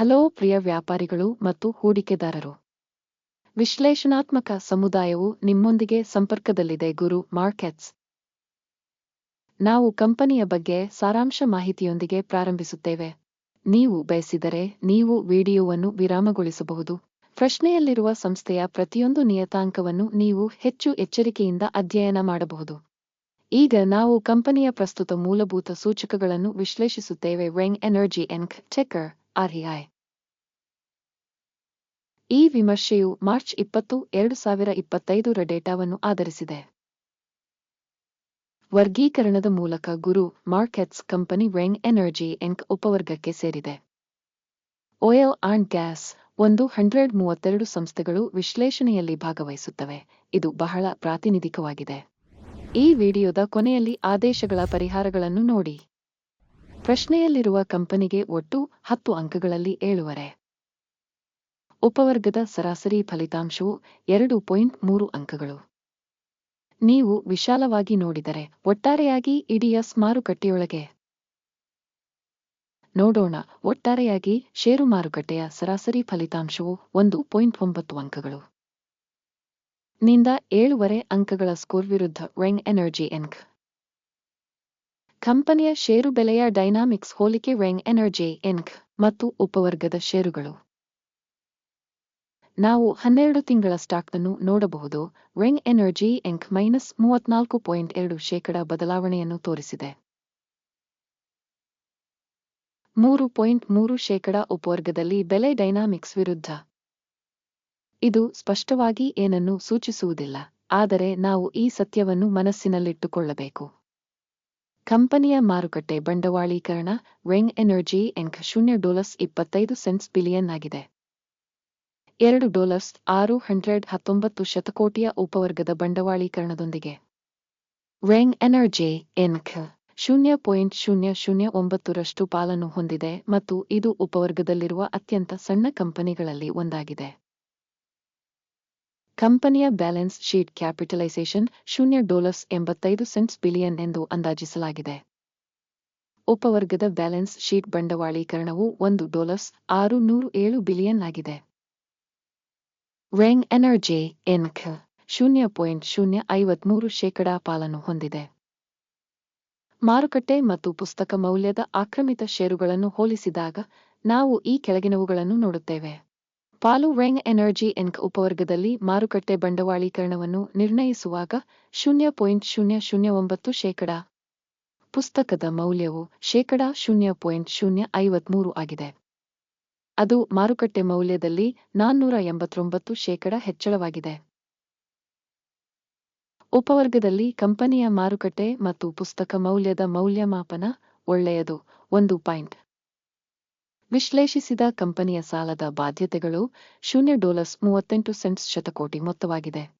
Hello ಪ್ರಿಯ ವ್ಯಾಪಾರಿಗಳು ಮತ್ತು ಹೂಡಿಕೆದಾರರು. ವಿಶ್ಲೇಷಣಾತ್ಮಕ ಸಮುದಾಯವು ನಿಮ್ಮೊಂದಿಗೆ ಸಂಪರ್ಕದಲ್ಲಿದೆ ಗುರು ಮಾರ್ಕೆಟ್ಸ್. ನಾವು ಕಂಪನಿಯ ಬಗ್ಗೆ ಸಾರಾಂಶ ಮಾಹಿತಿಯೊಂದಿಗೆ ಪ್ರಾರಂಭಿಸುತ್ತೇವೆ. ನೀವು ಬಯಸಿದರೆ ನೀವು ವಿಡಿಯೋವನ್ನು ವಿರಾಮಗೊಳಿಸಬಹುದು. ಪ್ರಶ್ನೆಯಲ್ಲಿರುವ ಸಂಸ್ಥೆಯ ಪ್ರತಿಯೊಂದು ನಿಯತಾಂಕವನ್ನು ನೀವು ಹೆಚ್ಚು ಎಚ್ಚರಿಕೆಯಿಂದ ಅಧ್ಯಯನ ಮಾಡಬಹುದು. ಈಗ ನಾವು ಕಂಪನಿಯ ಪ್ರಸ್ತುತ ಮೂಲಭೂತ ಸೂಚಕಗಳನ್ನು ವಿಶ್ಲೇಷಿಸುತ್ತೇವೆ. ವೆಂಗ್ ಎನರ್ಜಿ ಎನ್ಕ್ ಟೆಕರ್ ಆರ್ಇಐ ಈ ವಿಮರ್ಶೆಯು ಮಾರ್ಚ್ ಇಪ್ಪತ್ತು, ಎರಡು ಸಾವಿರ ಇಪ್ಪತ್ತೈದರ ಡೇಟಾವನ್ನು ಆಧರಿಸಿದೆ. ವರ್ಗೀಕರಣದ ಮೂಲಕ Guru markets company Ring energy Inc ಉಪವರ್ಗಕ್ಕೆ ಸೇರಿದೆ. ಓಯಲ್ ಆಂಡ್ ಗ್ಯಾಸ್ ಒಂದು ಹಂಡ್ರೆಡ್ ಮೂವತ್ತೆರಡು ಸಂಸ್ಥೆಗಳು ವಿಶ್ಲೇಷಣೆಯಲ್ಲಿ ಭಾಗವಹಿಸುತ್ತವೆ. ಇದು ಬಹಳ ಪ್ರಾತಿನಿಧಿಕವಾಗಿದೆ. ಈ ವಿಡಿಯೋದ ಕೊನೆಯಲ್ಲಿ ಆದೇಶಗಳ ಪರಿಹಾರಗಳನ್ನು ನೋಡಿ. ಪ್ರಶ್ನೆಯಲ್ಲಿರುವ ಕಂಪನಿಗೆ ಒಟ್ಟು ಹತ್ತು ಅಂಕಗಳಲ್ಲಿ ಏಳುವರೆ. ಉಪವರ್ಗದ ಸರಾಸರಿ ಫಲಿತಾಂಶವು ಎರಡು ಪಾಯಿಂಟ್ ಮೂರು ಅಂಕಗಳು. ನೀವು ವಿಶಾಲವಾಗಿ ನೋಡಿದರೆ ಒಟ್ಟಾರೆಯಾಗಿ ಇಡಿಯಸ್ ಮಾರುಕಟ್ಟೆಯೊಳಗೆ. ನೋಡೋಣ, ಒಟ್ಟಾರೆಯಾಗಿ ಷೇರು ಮಾರುಕಟ್ಟೆಯ ಸರಾಸರಿ ಫಲಿತಾಂಶವು ಒಂದು ಪಾಯಿಂಟ್ ಒಂಬತ್ತು ಅಂಕಗಳು. ನಿಂದ ಏಳುವರೆ ಅಂಕಗಳ ಸ್ಕೋರ್ ವಿರುದ್ಧ ವೆಂಗ್ ಎನರ್ಜಿ ಎನ್ಕ್. ಕಂಪನಿಯ ಷೇರು ಬೆಲೆಯ ಡೈನಾಮಿಕ್ಸ್ ಹೋಲಿಕೆ ರೆಂಗ್ ಎನರ್ಜಿ ಇನ್ಕ್ ಮತ್ತು ಉಪವರ್ಗದ ಷೇರುಗಳು. ನಾವು ಹನ್ನೆರಡು ತಿಂಗಳ ಸ್ಟಾಕ್ನನ್ನು ನೋಡಬಹುದು. ರೆಂಗ್ ಎನರ್ಜಿ, ಇಂಕ್ ಮೈನಸ್ ಮೂವತ್ನಾಲ್ಕು ಪಾಯಿಂಟ್ ಎರಡು ಶೇಕಡ ಬದಲಾವಣೆಯನ್ನು ತೋರಿಸಿದೆ. ಮೂರು ಪಾಯಿಂಟ್ ಮೂರು ಶೇಕಡ ಉಪವರ್ಗದಲ್ಲಿ ಬೆಲೆ ಡೈನಾಮಿಕ್ಸ್ ವಿರುದ್ಧ. ಇದು ಸ್ಪಷ್ಟವಾಗಿ ಏನನ್ನೂ ಸೂಚಿಸುವುದಿಲ್ಲ, ಆದರೆ ನಾವು ಈ ಸತ್ಯವನ್ನು ಮನಸ್ಸಿನಲ್ಲಿಟ್ಟುಕೊಳ್ಳಬೇಕು. ಕಂಪನಿಯ ಮಾರುಕಟ್ಟೆ ಬಂಡವಾಳೀಕರಣ, ರೆಂಗ್ ಎನರ್ಜಿ ಎಂಕ್ ಶೂನ್ಯ ಡಾಲರ್ಸ್ ಇಪ್ಪತ್ತೈದು ಸೆಂಟ್ಸ್ ಬಿಲಿಯನ್ ಆಗಿದೆ. ಎರಡು ಡಾಲರ್ಸ್ ಆರು ಹಂಡ್ರೆಡ್ ಹತ್ತೊಂಬತ್ತು ಶತಕೋಟಿಯ ಉಪವರ್ಗದ ಬಂಡವಾಳೀಕರಣದೊಂದಿಗೆ. ರೆಂಗ್ ಎನರ್ಜಿ ಎನ್ಕ್ ಶೂನ್ಯ ಪಾಯಿಂಟ್ ಶೂನ್ಯ ಶೂನ್ಯ ಒಂಬತ್ತರಷ್ಟು ಪಾಲನ್ನು ಹೊಂದಿದೆ ಮತ್ತು ಇದು ಉಪವರ್ಗದಲ್ಲಿರುವ ಅತ್ಯಂತ ಸಣ್ಣ ಕಂಪನಿಗಳಲ್ಲಿ ಒಂದಾಗಿದೆ. ಕಂಪನಿಯ ಬ್ಯಾಲೆನ್ಸ್ ಶೀಟ್ ಕ್ಯಾಪಿಟಲೈಸೇಷನ್ ಶೂನ್ಯ ಡಾಲರ್ಸ್ ಎಂಬತ್ತೈದು ಸೆಂಟ್ಸ್ ಬಿಲಿಯನ್ ಎಂದು ಅಂದಾಜಿಸಲಾಗಿದೆ. ಉಪವರ್ಗದ ಬ್ಯಾಲೆನ್ಸ್ ಶೀಟ್ ಬಂಡವಾಳೀಕರಣವು ಒಂದು ಡಾಲರ್ಸ್ ಆರು ನೂರು ಏಳು ಬಿಲಿಯನ್ ಆಗಿದೆ. ವೆಂಗ್ ಎನರ್ಜಿ, ಎನ್ಕ್, ಶೂನ್ಯ ಪಾಯಿಂಟ್ ಶೂನ್ಯ ಐವತ್ಮೂರು ಶೇಕಡಾ ಪಾಲನ್ನು ಹೊಂದಿದೆ. ಮಾರುಕಟ್ಟೆ ಮತ್ತು ಪುಸ್ತಕ ಮೌಲ್ಯದ ಆಕ್ರಮಿತ ಷೇರುಗಳನ್ನು ಹೋಲಿಸಿದಾಗ ನಾವು ಈ ಕೆಳಗಿನವುಗಳನ್ನು ನೋಡುತ್ತೇವೆ. ಪಾಲು ರೆಂಗ್ ಎನರ್ಜಿ ಎನ್ಕ್ ಉಪವರ್ಗದಲ್ಲಿ ಮಾರುಕಟ್ಟೆ ಬಂಡವಾಳೀಕರಣವನ್ನು ನಿರ್ಣಯಿಸುವಾಗ ಶೂನ್ಯ ಪಾಯಿಂಟ್ ಶೂನ್ಯ ಶೂನ್ಯ ಒಂಬತ್ತು ಶೇಕಡಾ. ಪುಸ್ತಕದ ಮೌಲ್ಯವು ಶೇಕಡಾ ಶೂನ್ಯ ಪಾಯಿಂಟ್ ಶೂನ್ಯ ಐವತ್ಮೂರು ಆಗಿದೆ. ಅದು ಮಾರುಕಟ್ಟೆ ಮೌಲ್ಯದಲ್ಲಿ ನಾನ್ನೂರ ಎಂಬತ್ತೊಂಬತ್ತು ಶೇಕಡ ಹೆಚ್ಚಳವಾಗಿದೆ. ಉಪವರ್ಗದಲ್ಲಿ ಕಂಪನಿಯ ಮಾರುಕಟ್ಟೆ ಮತ್ತು ಪುಸ್ತಕ ಮೌಲ್ಯದ ಮೌಲ್ಯಮಾಪನ ಒಳ್ಳೆಯದು. ಒಂದು ಪಾಯಿಂಟ್. ವಿಶ್ಲೇಷಿಸಿದ ಕಂಪನಿಯ ಸಾಲದ ಬಾಧ್ಯತೆಗಳು ಶೂನ್ಯ ಡಾಲರ್ಸ್ ಮೂವತ್ತೆಂಟು ಸೆಂಟ್ಸ್ ಶತಕೋಟಿ ಮೊತ್ತವಾಗಿದೆ.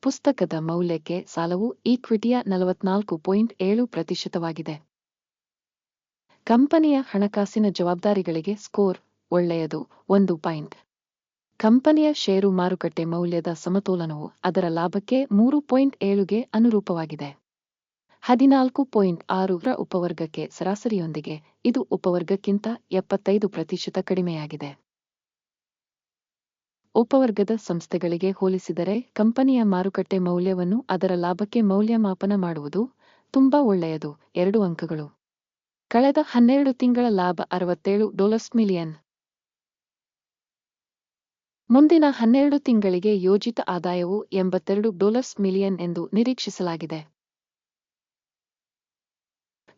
ಪುಸ್ತಕದ ಮೌಲ್ಯಕ್ಕೆ ಸಾಲವು ಈಕ್ವಿಟಿಯ ನಲವತ್ನಾಲ್ಕು ಪಾಯಿಂಟ್ ಏಳು ಪ್ರತಿಶತವಾಗಿದೆ. ಕಂಪನಿಯ ಹಣಕಾಸಿನ ಜವಾಬ್ದಾರಿಗಳಿಗೆ ಸ್ಕೋರ್ ಒಳ್ಳೆಯದು ಒಂದು ಪಾಯಿಂಟ್. ಕಂಪನಿಯ ಷೇರು ಮಾರುಕಟ್ಟೆ ಮೌಲ್ಯದ ಸಮತೋಲನವು ಅದರ ಲಾಭಕ್ಕೆ ಮೂರು ಪಾಯಿಂಟ್ ಏಳುಗೆ ಅನುರೂಪವಾಗಿದೆ. ಹದಿನಾಲ್ಕು ಪಾಯಿಂಟ್ ಆರರ ಉಪವರ್ಗಕ್ಕೆ ಸರಾಸರಿಯೊಂದಿಗೆ ಇದು ಉಪವರ್ಗಕ್ಕಿಂತ ಎಪ್ಪತ್ತೈದು ಪ್ರತಿಶತ ಕಡಿಮೆಯಾಗಿದೆ. ಉಪವರ್ಗದ ಸಂಸ್ಥೆಗಳಿಗೆ ಹೋಲಿಸಿದರೆ ಕಂಪನಿಯ ಮಾರುಕಟ್ಟೆ ಮೌಲ್ಯವನ್ನು ಅದರ ಲಾಭಕ್ಕೆ ಮೌಲ್ಯಮಾಪನ ಮಾಡುವುದು ತುಂಬಾ ಒಳ್ಳೆಯದು. ಎರಡು ಅಂಕಗಳು. ಕಳೆದ ಹನ್ನೆರಡು ತಿಂಗಳ ಲಾಭ ಅರವತ್ತೇಳು ಡಾಲರ್ಸ್ ಮಿಲಿಯನ್. ಮುಂದಿನ ಹನ್ನೆರಡು ತಿಂಗಳಿಗೆ ಯೋಜಿತ ಆದಾಯವು ಎಂಬತ್ತೆರಡು ಡಾಲರ್ಸ್ ಮಿಲಿಯನ್ ಎಂದು ನಿರೀಕ್ಷಿಸಲಾಗಿದೆ.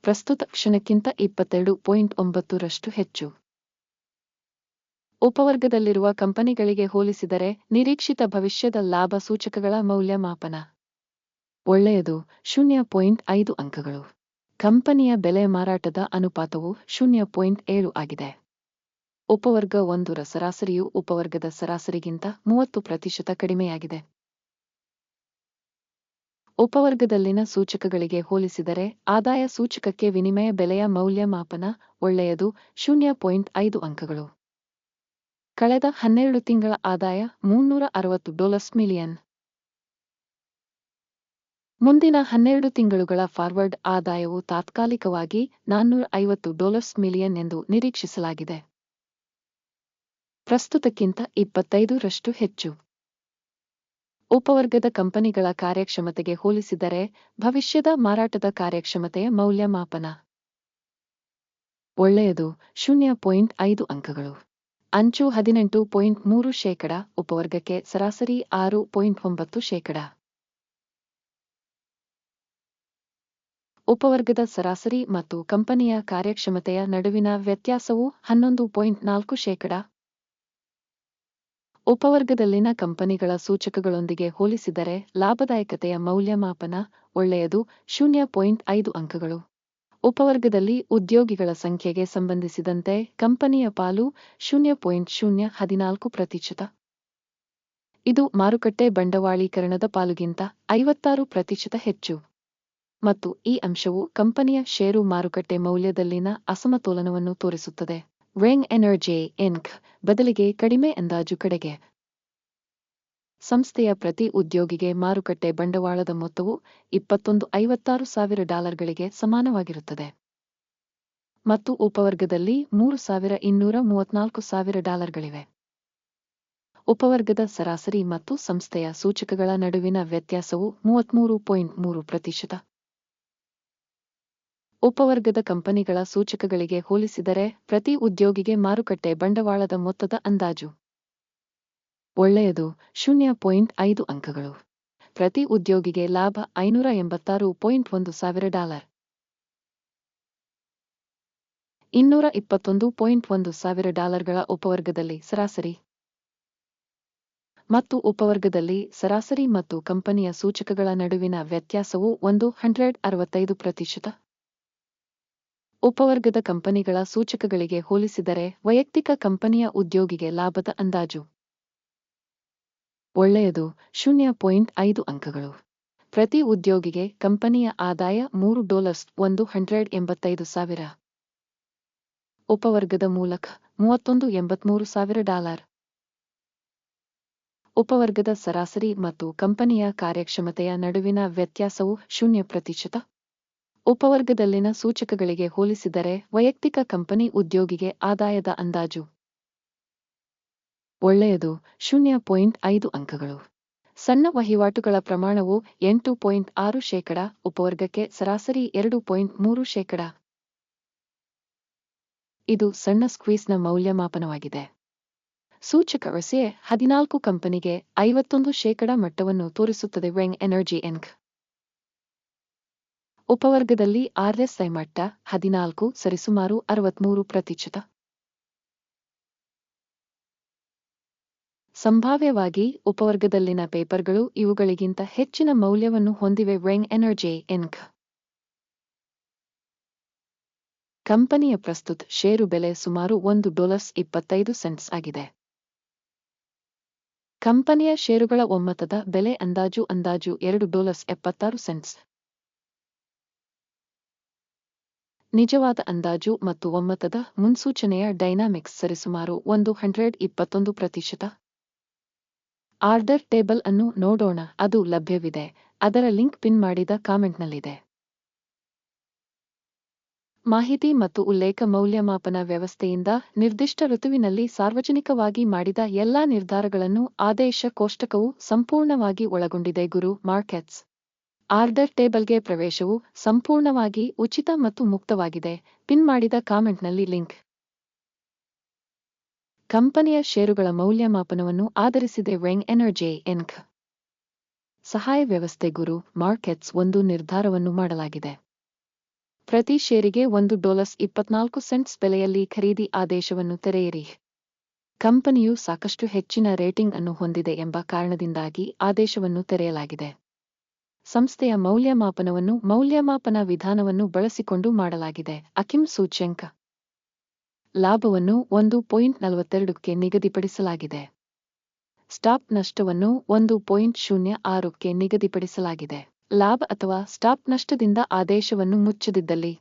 ಪ್ರಸ್ತುತ ಕ್ಷಣಕ್ಕಿಂತ ಇಪ್ಪತ್ತೆರಡು ಪಾಯಿಂಟ್ ಒಂಬತ್ತರಷ್ಟು ಹೆಚ್ಚು. ಉಪವರ್ಗದಲ್ಲಿರುವ ಕಂಪನಿಗಳಿಗೆ ಹೋಲಿಸಿದರೆ ನಿರೀಕ್ಷಿತ ಭವಿಷ್ಯದ ಲಾಭ ಸೂಚಕಗಳ ಮೌಲ್ಯಮಾಪನ. ಒಳ್ಳೆಯದು, ಶೂನ್ಯ ಪಾಯಿಂಟ್ ಐದು ಅಂಕಗಳು. ಕಂಪನಿಯ ಬೆಲೆ ಮಾರಾಟದ ಅನುಪಾತವು ಶೂನ್ಯ ಪಾಯಿಂಟ್ ಏಳು ಆಗಿದೆ. ಉಪವರ್ಗ ಒಂದರ ಸರಾಸರಿಯು ಉಪವರ್ಗದ ಸರಾಸರಿಗಿಂತ ಮೂವತ್ತು ಪ್ರತಿಶತ ಕಡಿಮೆಯಾಗಿದೆ. ಉಪವರ್ಗದಲ್ಲಿನ ಸೂಚಕಗಳಿಗೆ ಹೋಲಿಸಿದರೆ, ಆದಾಯ ಸೂಚಕಕ್ಕೆ ವಿನಿಮಯ ಬೆಲೆಯ ಮೌಲ್ಯಮಾಪನ ಒಳ್ಳೆಯದು, ಶೂನ್ಯ ಪಾಯಿಂಟ್ ಐದು ಅಂಕಗಳು. ಕಳೆದ ಹನ್ನೆರಡು ತಿಂಗಳ ಆದಾಯ ಮುನ್ನೂರ ಅರವತ್ತು ಡಾಲರ್ಸ್ ಮಿಲಿಯನ್. ಮುಂದಿನ ಹನ್ನೆರಡು ತಿಂಗಳುಗಳ ಫಾರ್ವರ್ಡ್ ಆದಾಯವು ತಾತ್ಕಾಲಿಕವಾಗಿ ನಾನ್ನೂರ ಐವತ್ತು ಡಾಲರ್ಸ್ ಮಿಲಿಯನ್ ಎಂದು ನಿರೀಕ್ಷಿಸಲಾಗಿದೆ. ಪ್ರಸ್ತುತಕ್ಕಿಂತ ಇಪ್ಪತ್ತೈದರಷ್ಟು ಹೆಚ್ಚು. ಉಪವರ್ಗದ ಕಂಪನಿಗಳ ಕಾರ್ಯಕ್ಷಮತೆಗೆ ಹೋಲಿಸಿದರೆ ಭವಿಷ್ಯದ ಮಾರಾಟದ ಕಾರ್ಯಕ್ಷಮತೆಯ ಮೌಲ್ಯಮಾಪನ. ಒಳ್ಳೆಯದು. ಶೂನ್ಯ ಪಾಯಿಂಟ್ ಐದು ಅಂಕಗಳು. ಅಂಚು ಹದಿನೆಂಟು ಪಾಯಿಂಟ್ ಮೂರು ಶೇಕಡ, ಉಪವರ್ಗಕ್ಕೆ ಸರಾಸರಿ ಆರು ಪಾಯಿಂಟ್ ಒಂಬತ್ತು ಶೇಕಡ. ಉಪವರ್ಗದ ಸರಾಸರಿ ಮತ್ತು ಕಂಪನಿಯ ಕಾರ್ಯಕ್ಷಮತೆಯ ನಡುವಿನ ವ್ಯತ್ಯಾಸವು ಹನ್ನೊಂದು ಪಾಯಿಂಟ್ ನಾಲ್ಕು ಶೇಕಡ ಉಪವರ್ಗದಲ್ಲಿನ ಕಂಪನಿಗಳ ಸೂಚಕಗಳೊಂದಿಗೆ ಹೋಲಿಸಿದರೆ ಲಾಭದಾಯಕತೆಯ ಮೌಲ್ಯಮಾಪನ ಒಳ್ಳೆಯದು, ಶೂನ್ಯ ಪಾಯಿಂಟ್ ಐದು ಅಂಕಗಳು. ಉಪವರ್ಗದಲ್ಲಿ ಉದ್ಯೋಗಿಗಳ ಸಂಖ್ಯೆಗೆ ಸಂಬಂಧಿಸಿದಂತೆ ಕಂಪನಿಯ ಪಾಲು ಶೂನ್ಯ ಪಾಯಿಂಟ್ ಶೂನ್ಯ ಹದಿನಾಲ್ಕು ಪ್ರತಿಶತ. ಇದು ಮಾರುಕಟ್ಟೆ ಬಂಡವಾಳೀಕರಣದ ಪಾಲುಗಿಂತ ಐವತ್ತಾರು ಪ್ರತಿಶತ ಹೆಚ್ಚು. ಮತ್ತು ಈ ಅಂಶವು ಕಂಪನಿಯ ಷೇರು ಮಾರುಕಟ್ಟೆ ಮೌಲ್ಯದಲ್ಲಿನ ಅಸಮತೋಲನವನ್ನು ತೋರಿಸುತ್ತದೆ. ರೆಂಗ್ ಎನರ್ಜಿ ಇನ್ಕ್ ಬದಲಿಗೆ ಕಡಿಮೆ ಅಂದಾಜು ಕಡೆಗೆ. ಸಂಸ್ಥೆಯ ಪ್ರತಿ ಉದ್ಯೋಗಿಗೆ ಮಾರುಕಟ್ಟೆ ಬಂಡವಾಳದ ಮೊತ್ತವು ಇಪ್ಪತ್ತೊಂದು ಐವತ್ತಾರು ಸಾವಿರ ಡಾಲರ್ಗಳಿಗೆ ಸಮಾನವಾಗಿರುತ್ತದೆ. ಮತ್ತು ಉಪವರ್ಗದಲ್ಲಿ ಮೂರು ಸಾವಿರ ಇನ್ನೂರ ಮೂವತ್ನಾಲ್ಕು ಸಾವಿರ ಡಾಲರ್ಗಳಿವೆ. ಉಪವರ್ಗದ ಸರಾಸರಿ ಮತ್ತು ಸಂಸ್ಥೆಯ ಸೂಚಕಗಳ ನಡುವಿನ ವ್ಯತ್ಯಾಸವು ಮೂವತ್ಮೂರು ಪಾಯಿಂಟ್ ಮೂರು ಪ್ರತಿಶತ. ಉಪವರ್ಗದ ಕಂಪನಿಗಳ ಸೂಚಕಗಳಿಗೆ ಹೋಲಿಸಿದರೆ ಪ್ರತಿ ಉದ್ಯೋಗಿಗೆ ಮಾರುಕಟ್ಟೆ ಬಂಡವಾಳದ ಮೊತ್ತದ ಅಂದಾಜು. ಒಳ್ಳೆಯದು, ಶೂನ್ಯ ಪಾಯಿಂಟ್ ಐದು ಅಂಕಗಳು. ಪ್ರತಿ ಉದ್ಯೋಗಿಗೆ ಲಾಭ ಐನೂರ ಎಂಬತ್ತಾರು ಪಾಯಿಂಟ್ ಒಂದು ಸಾವಿರ ಡಾಲರ್. ಇನ್ನೂರ ಇಪ್ಪತ್ತೊಂದು ಪಾಯಿಂಟ್ ಒಂದು ಸಾವಿರ ಡಾಲರ್ಗಳ ಉಪವರ್ಗದಲ್ಲಿ ಸರಾಸರಿ. ಮತ್ತು ಉಪವರ್ಗದಲ್ಲಿ ಸರಾಸರಿ ಮತ್ತು ಕಂಪನಿಯ ಸೂಚಕಗಳ ನಡುವಿನ ವ್ಯತ್ಯಾಸವು ಒಂದು ಹಂಡ್ರೆಡ್ ಅರವತ್ತೈದು ಪ್ರತಿಶತ. ಉಪವರ್ಗದ ಕಂಪನಿಗಳ ಸೂಚಕಗಳಿಗೆ ಹೋಲಿಸಿದರೆ ವೈಯಕ್ತಿಕ ಕಂಪನಿಯ ಉದ್ಯೋಗಿಗೆ ಲಾಭದ ಅಂದಾಜು. ಒಳ್ಳೆಯದು. ಶೂನ್ಯ ಪಾಯಿಂಟ್ ಐದು ಅಂಕಗಳು. ಪ್ರತಿ ಉದ್ಯೋಗಿಗೆ ಕಂಪನಿಯ ಆದಾಯ ಮೂರು ಡಾಲರ್ಸ್ ಒಂದು ಹಂಡ್ರೆಡ್ ಎಂಬತ್ತೈದು ಸಾವಿರ. ಉಪವರ್ಗದ ಮೂಲಕ ಮೂವತ್ತೊಂದು ಎಂಬತ್ಮೂರು ಸಾವಿರ ಡಾಲರ್. ಉಪವರ್ಗದ ಸರಾಸರಿ ಮತ್ತು ಕಂಪನಿಯ ಕಾರ್ಯಕ್ಷಮತೆಯ ನಡುವಿನ ವ್ಯತ್ಯಾಸವು ಶೂನ್ಯ ಪ್ರತಿಶತ. ಉಪವರ್ಗದಲ್ಲಿನ ಸೂಚಕಗಳಿಗೆ ಹೋಲಿಸಿದರೆ ವೈಯಕ್ತಿಕ ಕಂಪನಿ ಉದ್ಯೋಗಿಗೆ ಆದಾಯದ ಅಂದಾಜು. ಒಳ್ಳೆಯದು, ಶೂನ್ಯ ಪಾಯಿಂಟ್ ಐದು ಅಂಕಗಳು. ಸಣ್ಣ ವಹಿವಾಟುಗಳ ಪ್ರಮಾಣವು ಎಂಟು ಪಾಯಿಂಟ್ ಆರು ಶೇಕಡ, ಉಪವರ್ಗಕ್ಕೆ ಸರಾಸರಿ ಎರಡು ಪಾಯಿಂಟ್ ಮೂರು ಶೇಕಡ. ಇದು ಸಣ್ಣ ಸ್ಕ್ವೀಸ್ನ ಮೌಲ್ಯಮಾಪನವಾಗಿದೆ. ಸೂಚಕ ರಸೆ ಹದಿನಾಲ್ಕು ಕಂಪನಿಗೆ ಐವತ್ತೊಂದು ಶೇಕಡ ಮಟ್ಟವನ್ನು ತೋರಿಸುತ್ತದೆ ವೆಂಗ್ ಎನರ್ಜಿ ಎನ್ಕ್. ಉಪವರ್ಗದಲ್ಲಿ ಆರ್ಎಸ್ಐ ಮಟ್ಟ ಹದಿನಾಲ್ಕು, ಸರಿಸುಮಾರು ಅರವತ್ಮೂರು ಪ್ರತಿಶತ. ಸಂಭಾವ್ಯವಾಗಿ ಉಪವರ್ಗದಲ್ಲಿನ ಪೇಪರ್ಗಳು ಇವುಗಳಿಗಿಂತ ಹೆಚ್ಚಿನ ಮೌಲ್ಯವನ್ನು ಹೊಂದಿವೆ ವೆಂಗ್ ಎನರ್ಜಿ, ಎನ್ಕ್. ಕಂಪನಿಯ ಪ್ರಸ್ತುತ ಷೇರು ಬೆಲೆ ಸುಮಾರು ಒಂದು ಡಾಲರ್ಸ್ ಇಪ್ಪತ್ತೈದು ಸೆಂಟ್ಸ್ ಆಗಿದೆ. ಕಂಪನಿಯ ಷೇರುಗಳ ಒಮ್ಮತದ ಬೆಲೆ ಅಂದಾಜು ಅಂದಾಜು ಎರಡು ಡಾಲರ್ಸ್ ಎಪ್ಪತ್ತಾರು ಸೆಂಟ್ಸ್. ನಿಜವಾದ ಅಂದಾಜು ಮತ್ತು ಒಮ್ಮತದ ಮುನ್ಸೂಚನೆಯ ಡೈನಾಮಿಕ್ಸ್ ಸರಿಸುಮಾರು ಒಂದು ಹಂಡ್ರೆಡ್ ಇಪ್ಪತ್ತೊಂದು ಪ್ರತಿಶತ. ಆರ್ಡರ್ ಟೇಬಲ್ ಅನ್ನು ನೋಡೋಣ, ಅದು ಲಭ್ಯವಿದೆ. ಅದರ ಲಿಂಕ್ ಪಿನ್ ಮಾಡಿದ ಕಾಮೆಂಟ್ನಲ್ಲಿದೆ. ಮಾಹಿತಿ ಮತ್ತು ಉಲ್ಲೇಖ ಮೌಲ್ಯಮಾಪನ ವ್ಯವಸ್ಥೆಯಿಂದ ನಿರ್ದಿಷ್ಟ ಋತುವಿನಲ್ಲಿ ಸಾರ್ವಜನಿಕವಾಗಿ ಮಾಡಿದ ಎಲ್ಲಾ ನಿರ್ಧಾರಗಳನ್ನು ಆದೇಶ ಕೋಷ್ಟಕವು ಸಂಪೂರ್ಣವಾಗಿ ಒಳಗೊಂಡಿದೆ ಗುರು ಮಾರ್ಕೆಟ್ಸ್. ಆರ್ಡರ್ ಟೇಬಲ್ಗೆ ಪ್ರವೇಶವು ಸಂಪೂರ್ಣವಾಗಿ ಉಚಿತ ಮತ್ತು ಮುಕ್ತವಾಗಿದೆ. ಪಿನ್ ಮಾಡಿದ ಕಾಮೆಂಟ್ನಲ್ಲಿ ಲಿಂಕ್. ಕಂಪನಿಯ ಷೇರುಗಳ ಮೌಲ್ಯಮಾಪನವನ್ನು ಆಧರಿಸಿದೆ ವೆಂಗ್ ಎನರ್ಜಿ ಎನ್ಕ್ ಸಹಾಯ ವ್ಯವಸ್ಥೆ ಗುರು, ಮಾರ್ಕೆಟ್ಸ್ ಒಂದು ನಿರ್ಧಾರವನ್ನು ಮಾಡಲಾಗಿದೆ. ಪ್ರತಿ ಷೇರಿಗೆ ಒಂದು ಡಾಲರ್ಸ್ ಇಪ್ಪತ್ನಾಲ್ಕು ಸೆಂಟ್ಸ್ ಬೆಲೆಯಲ್ಲಿ ಖರೀದಿ ಆದೇಶವನ್ನು ತೆರೆಯಿರಿ. ಕಂಪನಿಯು ಸಾಕಷ್ಟು ಹೆಚ್ಚಿನ ರೇಟಿಂಗ್ ಅನ್ನು ಹೊಂದಿದೆ ಎಂಬ ಕಾರಣದಿಂದಾಗಿ ಆದೇಶವನ್ನು ತೆರೆಯಲಾಗಿದೆ. ಸಂಸ್ಥೆಯ ಮೌಲ್ಯಮಾಪನವನ್ನು ಮೌಲ್ಯಮಾಪನ ವಿಧಾನವನ್ನು ಬಳಸಿಕೊಂಡು ಮಾಡಲಾಗಿದೆ. ಅಕಿಮ್ ಸೂಚ್ಯಂಕ. ಲಾಭವನ್ನು ಒಂದು ಪಾಯಿಂಟ್ ನಲವತ್ತೆರಡಕ್ಕೆ ನಿಗದಿಪಡಿಸಲಾಗಿದೆ. ಸ್ಟಾಪ್ ನಷ್ಟವನ್ನು ಒಂದು ಪಾಯಿಂಟ್ ಶೂನ್ಯ ಆರಕ್ಕೆ ನಿಗದಿಪಡಿಸಲಾಗಿದೆ. ಲಾಭ ಅಥವಾ ಸ್ಟಾಪ್ ನಷ್ಟದಿಂದ ಆದೇಶವನ್ನು ಮುಚ್ಚದಿದ್ದಲ್ಲಿ.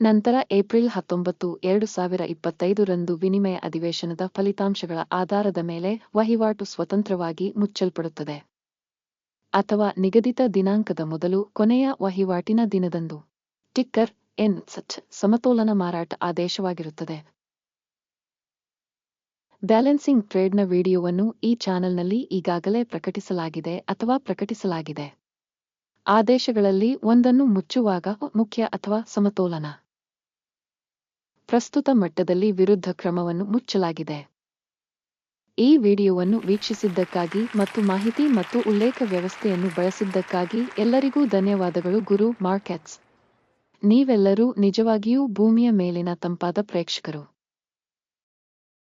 ನಂತರ ಏಪ್ರಿಲ್ ಹತ್ತೊಂಬತ್ತು, ಎರಡು ಸಾವಿರ ಇಪ್ಪತ್ತೈದರಂದು ವಿನಿಮಯ ಅಧಿವೇಶನದ ಫಲಿತಾಂಶಗಳ ಆಧಾರದ ಮೇಲೆ ವಹಿವಾಟು ಸ್ವತಂತ್ರವಾಗಿ ಮುಚ್ಚಲ್ಪಡುತ್ತದೆ. ಅಥವಾ ನಿಗದಿತ ದಿನಾಂಕದ ಮೊದಲು ಕೊನೆಯ ವಹಿವಾಟಿನ ದಿನದಂದು. ಟಿಕ್ಕರ್, ಎನ್, ಸಚ್, ಸಮತೋಲನ ಮಾರಾಟ ಆದೇಶವಾಗಿರುತ್ತದೆ. ಬ್ಯಾಲೆನ್ಸಿಂಗ್ ಟ್ರೇಡ್ನ ವಿಡಿಯೋವನ್ನು ಈ ಚಾನೆಲ್ನಲ್ಲಿ ಈಗಾಗಲೇ ಪ್ರಕಟಿಸಲಾಗಿದೆ ಅಥವಾ ಪ್ರಕಟಿಸಲಾಗಿದೆ. ಆದೇಶಗಳಲ್ಲಿ ಒಂದನ್ನು ಮುಚ್ಚುವಾಗ ಮುಖ್ಯ ಅಥವಾ ಸಮತೋಲನ. ಪ್ರಸ್ತುತ ಮಟ್ಟದಲ್ಲಿ ವಿರುದ್ಧ ಕ್ರಮವನ್ನು ಮುಚ್ಚಲಾಗಿದೆ. ಈ ವಿಡಿಯೋವನ್ನು ವೀಕ್ಷಿಸಿದ್ದಕ್ಕಾಗಿ ಮತ್ತು ಮಾಹಿತಿ ಮತ್ತು ಉಲ್ಲೇಖ ವ್ಯವಸ್ಥೆಯನ್ನು ಬಳಸಿದ್ದಕ್ಕಾಗಿ ಎಲ್ಲರಿಗೂ ಧನ್ಯವಾದಗಳು ಗುರು ಮಾರ್ಕೆಟ್ಸ್. ನೀವೆಲ್ಲರೂ ನಿಜವಾಗಿಯೂ ಭೂಮಿಯ ಮೇಲಿನ ತಂಪಾದ ಪ್ರೇಕ್ಷಕರು.